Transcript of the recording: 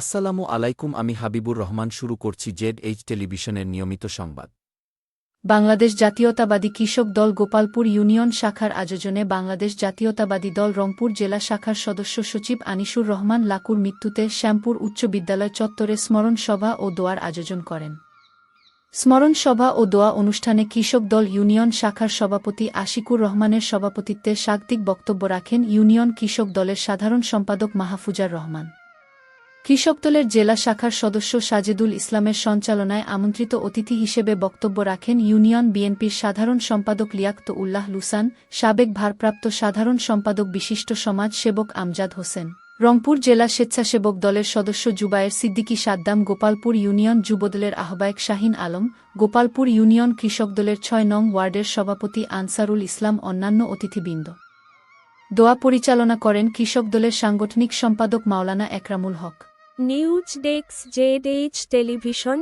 আসসালামু আলাইকুম, আমি হাবিবুর রহমান, শুরু করছি জেড এইচ টেলিভিশনের নিয়মিত সংবাদ। বাংলাদেশ জাতীয়তাবাদী কৃষক দল গোপালপুর ইউনিয়ন শাখার আয়োজনে বাংলাদেশ জাতীয়তাবাদী দল রংপুর জেলা শাখার সদস্য সচিব আনিসুর রহমান লাকুর মৃত্যুতে শ্যামপুর উচ্চ বিদ্যালয় চত্বরে স্মরণ সভা ও দোয়ার আয়োজন করেন। স্মরণ সভা ও দোয়া অনুষ্ঠানে কৃষক দল ইউনিয়ন শাখার সভাপতি আশিকুর রহমানের সভাপতিত্বে স্বাগতিক বক্তব্য রাখেন ইউনিয়ন কৃষক দলের সাধারণ সম্পাদক মাহফুজার রহমান। কৃষক দলের জেলা শাখার সদস্য সাজেদুল ইসলামের সঞ্চালনায় আমন্ত্রিত অতিথি হিসেবে বক্তব্য রাখেন ইউনিয়ন বিএনপির সাধারণ সম্পাদক লিয়াক্ত উল্লাহ লুসান, সাবেক ভারপ্রাপ্ত সাধারণ সম্পাদক বিশিষ্ট সমাজ সেবক আমজাদ হোসেন। রংপুর জেলা স্বেচ্ছাসেবক দলের সদস্য জুবায়ের সিদ্দিকী সাদ্দাম, গোপালপুর ইউনিয়ন যুবদলের আহ্বায়ক শাহিন আলম, গোপালপুর ইউনিয়ন কৃষক দলের ছয় নং ওয়ার্ডের সভাপতি আনসারুল ইসলাম, অন্যান্য অতিথিবৃন্দ। দোয়া পরিচালনা করেন কৃষক দলের সাংগঠনিক সম্পাদক Maulana Ekramul Haque. News desk Z H television